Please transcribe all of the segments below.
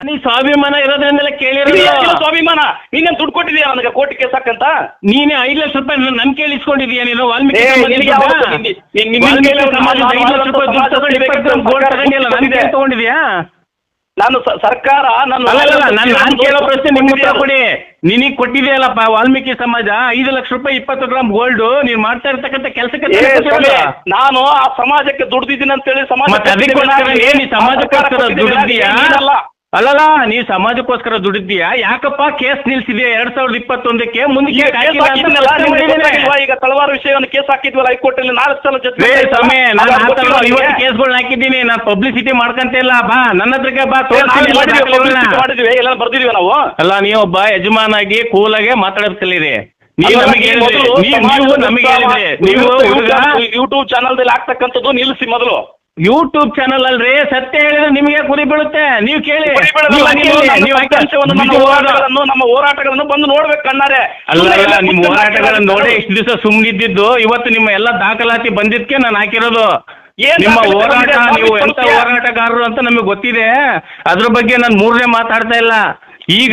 ನೀ ಸ್ವಾಭಿಮಾನ ಇರೋದ್ರಿಂದಲೇ ಕೇಳಿರೋ ಸ್ವಾಭಿಮಾನ. ನೀನೇನ್ ದುಡ್ಡು ಕೊಟ್ಟಿದ್ಯಾ ನನಗೆ ಕೋಟಿ ಕೇಸ್ ಹಾಕಂತ? ನೀನೇ ಐದು ಲಕ್ಷ ರೂಪಾಯಿ ನನ್- ಕೇಳಿಸ್ಕೊಂಡಿದ್ಯಾ ನೀನು? ವಾಲ್ಮೀಕಿ ನಿನ್- ತಗೊಂಡಿದ್ಯಾ ಸರ್ಕಾರ ನಾನು ಕೇಳೋ ಪ್ರಶ್ನೆ ನಿಮ್ಗೆ ಉತ್ತರ ಕೊಡಿ. ನಿನಗ್ ಕೊಟ್ಟಿದೆಯಲ್ಲಪ್ಪ ವಾಲ್ಮೀಕಿ ಸಮಾಜ? ಐದು ಲಕ್ಷ ರೂಪಾಯಿ ಇಪ್ಪತ್ತು ಗ್ರಾಮ್ ಗೋಲ್ಡ್. ನೀನ್ ಮಾಡ್ತಾ ಇರ್ತಕ್ಕಂತ ಕೆಲಸಕ್ಕೆ ನಾನು ಆ ಸಮಾಜಕ್ಕೆ ದುಡ್ದಿದ್ದೀನಿ ಅಂತೇಳಿ ಸಮಾಜ ಸಮಾಜಕ್ಕೆ ಅದಕ್ಕೋಸ್ಕರ ಏನ್ ಈ ಸಮಾಜಕ್ಕೋಸ್ಕರ ದುಡಿದ್ಯಾ ಅಲ್ಲಲ್ಲ ನೀವು ಸಮಾಜಕ್ಕೋಸ್ಕರ ದುಡಿದ್ಯಾ ಯಾಕಪ್ಪ ಕೇಸ್ ನಿಲ್ಸಿದ್ಯಾ? ಎರಡ್ ಸಾವಿರದ ಇಪ್ಪತ್ತೊಂದಕ್ಕೆ ಮುಂದಕ್ಕೆ ಯಾಕ್ ಹಾಕಿಲ್ಲ ಅಂತ ಪ್ರಶ್ನೆ ಮಾಡಿದ್ದೀನಿ. ಈಗ ತಳವಾರ ವಿಷಯವನ್ನು ಕೇಸ್ ಹಾಕಿದ್ವಲ್ಲ ಹೈಕೋರ್ಟ್ ಅಲ್ಲಿ ನಾಲ್ಕು ಸಲ ಜೊತೆ ಸ್ವಾಮಿ ನಾನು ಆ ಥರ ಐವತ್ತು ಕೇಸ್ಗಳನ್ನ ಹಾಕಿದ್ದೀನಿ. ನಾನು ಪಬ್ಲಿಸಿಟಿ ಮಾಡ್ಕಂತ ಇಲ್ಲ. ಬಾ ನನ್ನ ಹತ್ರಕ್ಕೆ ಬಾ ತೋರಿಸ್ತೀನಿ. ಎಲ್ಲ. ಮಾಡಿದ್ವಿ ಎಲ್ಲ ಬರ್ದಿದ್ವಿ ನಾವು? ಅಲ್ಲ ನೀವೊಬ್ಬ ಯಜಮಾನಾಗಿ ಕೂಲಾಗೆ ಮಾತಾಡೋದ್ ಕಲೀರಿ. ನೀವು ಅಲ್ಲ, ನಮಗೆ ನೀವು ಹೇಳಿದ್ರಿ ಮೊದಲು ನೀವು ಸಮಾಜದ ನೀವು ನಮಗೆ ಹೇಳಿದ್ರಿ ನೀವು ಯೂಟ್ಯೂಬ್ ಚಾನಲ್ ಆಗ್ತಕ್ಕಂಥದ್ದು ನಿಲ್ಲಿಸಿ ಮೊದಲು. ಯೂಟ್ಯೂಬ್ ಚಾನಲ್ ಅಲ್ರಿ ಸತ್ಯ ಹೇಳಿದ್ರೆ ನಿಮಗೆ ಕುರಿ ಬೀಳುತ್ತೆ. ನೀವು ಕೇಳಿ. ನೀವು ಹಾಕಿಲ್ಲ, ನೀವು ಹಾಕಿ- ಅಂಶವನ್ನು ನಮ್ಮ ಹೋರಾಟಗಳನ್ನು ನಮ್ಮ ಹೋರಾಟಗಳನ್ನು ಬಂದು ನೋಡ್ಬೇಕು ಕಣ್ಣಾರೆ ಅಲ್ಲ ನಿಮ್ ಅಲ್ಲ ನಿಮ್ಮ ಹೋರಾಟಗಳನ್ನ ನೋಡಿ. ಇಷ್ಟು ದಿವಸ ಸುಮ್ಮನಿದ್ದಿದ್ದು ಇವತ್ತು ನಿಮ್ಮ ಎಲ್ಲ ದಾಖಲಾತಿ ಬಂದಿದ್ಕೆ ನಾನು ಹಾಕಿರೋದು. ಏನ್ ನಿಮ್ಮ ದಾಖಲಾತಿ ಹೋರಾಟ ಬಂದಿದೆ? ನೀವು ಎಂತ? ಹೋರಾಟಗಾರರು ಅಂತ ನಮಗೆ ಗೊತ್ತಿದೆ. ಅದ್ರ ಬಗ್ಗೆ ನಾನು ಮೂರನೇ ಮಾತಾಡ್ತಾ ಇಲ್ಲ. ಈಗ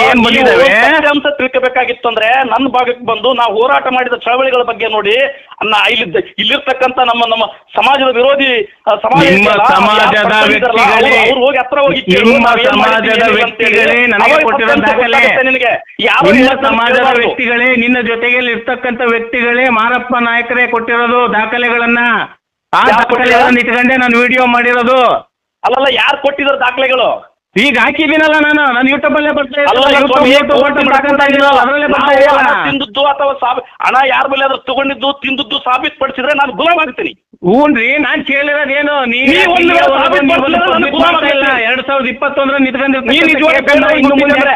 ಏನ್ ಬಂದಿದ್ದಾವೆ? ಸತ್ಯಾಂಶ ತಿಳ್ಕೋಬೇಕಾಗಿತ್ತು ಅಂದ್ರೆ ನನ್ನ ಭಾಗಕ್ಕೆ ಬಂದು ನಾವು ಹೋರಾಟ ಮಾಡಿದ ಚಳವಳಿಗಳ ಬಗ್ಗೆ ನೋಡಿ ಅನ್ನ ಇಲ್ಲಿ ಇಲ್ಲಿರ್ತಕ್ಕಂತ ನಮ್ಮ ನಮ್ಮ ಸಮಾಜದ ವಿರೋಧಿ ಸಮಾಜ ಸಮಾಜದ ಅವ್ರು- ಹೋಗಿ ಹತ್ರ ಹೋಗಿ ಸಮಾಜದ. ವ್ಯಕ್ತಿಗಳೇ ನನಗೆ ಕೊಟ್ಟಿರೋ ದಾಖಲೆ. ನಿನಗೆ. ನಿಮ್ಮ ಸಮಾಜದ ವ್ಯಕ್ತಿಗಳೇ ನಿನ್ನ ಜೊತೆಗೆ ಇರ್ತಕ್ಕಂಥ ವ್ಯಕ್ತಿಗಳೇ ಮಾರಪ್ಪ ನಾಯಕರೇ ಕೊಟ್ಟಿರೋದು ದಾಖಲೆಗಳನ್ನ. ಆ ದಾಖಲೆಗಳನ್ನ ಇಟ್ಕೊಂಡೆ ನಾನು ವಿಡಿಯೋ ಮಾಡಿರೋದು. ಅಲ್ಲಲ್ಲ ಯಾರು ಕೊಟ್ಟಿದ್ರು ದಾಖಲೆಗಳು? ಈಗ ಹಾಕಿದ್ದೀನಲ್ಲ ನಾನು. ನಾನು ಯೂಟ್ಯೂಬ್ ಅಲ್ಲೇ ಬರ್ತಾ ಅಲ್ಲ ಸ್ವಾಮಿ, ಯೂಟ್ಯೂಬ್ ಯೂಟ್ಯೂಬ್ ಅಂತ ಮಾಡ್ಕೊಂತ ಇದ್ದೀನಲ್ಲ ಅದರಲ್ಲೇ ಬರ್ತಾ ನಾವು ಇದೆಯಲ್ಲ ಹಣ ತಿಂದದ್ದು ಅಥವಾ ಸಾಬಿ ಹಣ ಯಾರ ಮೇಲೆ ಆದ್ರೂ ತಗೊಂಡಿದ್ದು ತಿಂದದ್ದು ಸಾಬೀತುಪಡಿಸಿದ್ರೆ ನಾನು ಗುಲಾಮ್ ಆಗ್ತೀನಿ ಹ್ಞೂನ್ರಿ ನಾನ್ ಕೇಳಿರೋದೇನು? ನೀವ್ ಒಂದು ಸಾಬೀತು ನಾನು ಗುಲಾಮ ಇಲ್ಲ. ಆಗ್ತೀನಿ. ಎರಡ್ ಸಾವಿರದ ಇಪ್ಪತ್ತೊಂದರ ನೀನ್ ನಿಜವಾಗಿ ಇನ್ನು ಮುಂದೆ ಇಲ್ಲ.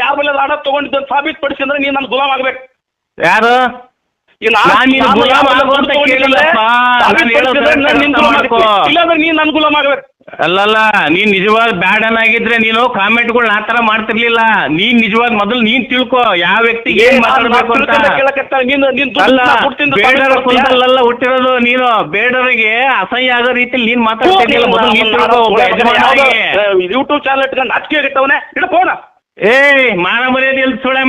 ಯಾರ ಮೇಲೆ ಹಣ ತಗೊಂಡಿದ್ದು ಸಾಬೀತುಪಡಿಸಿ ಅಂದ್ರೆ ನೀನ್ ನನ್ ಗುಲಾಮ್ ಆಗ್ಬೇಕು ಯಾರು? ಈ ನಾನು- ನಾನ್ ನಿನ್ ನಾನು ಗುಲಾಮ್ ಕೇಳಿಲ್ಲಪ್ಪ. ನಾನ್ ಸಾಬೀತುಪಡಿಸಿದ್ರೆ ನಿನ್ ಮಾಡ್ಕೋ. ಇಲ್ಲಾಂದ್ರೆ ನೀನ್ ನನ್ ಗುಲಾಮ್ ಆಗ್ಬೇಕು ಅಲ್ಲಲ್ಲ ನೀನ್ ನಿಜವಾದ ಬ್ಯಾಡನಾಗಿದ್ರೆ ನೀನು ಕಾಮೆಂಟ್ಗಳನ್ನ ಆ ತರ ಮಾಡ್ತಿರ್ಲಿಲ್ಲ. ನೀನ್ ನಿಜವಾದ ಮೊದಲು ನೀನ್ ತಿಳ್ಕೊ ಯಾವ ವ್ಯಕ್ತಿ ಏನ್ ಮಾತಾಡ್ಬೇಕು ಅಂತ. ಅಲ್ಲ ನಾ ಬೇಡರ ಸಾಬೀತುಪಡಿಸ್ತೀಯಾ? ಹುಟ್ಟಿರೋದು ನೀನು. ಬೇಡರಿಗೆ ಅಸಹ್ಯ ಆಗೋ ರೀತಿಯಲ್ಲಿ ನೀನ್ ಮಾತಾಡ್ತಿರ್ಲಿಲ್ಲ ಮೊದಲು ನೀನ್ ತಿಳ್ಕೊ ಒಬ್ಬ. ಯೂಟ್ಯೂಬ್ ಚಾನಲ್ ಇಟ್ಕೊಂಡು ನಾಚಿಕೆ ಆಗಿಟ್ಟವನೇ. ಇಡ ಫೋನ ಏಯ್ ಮಾನ ಮರ್ಯಾದೆ ಎಲ್ಲಿ ಸುಳೆ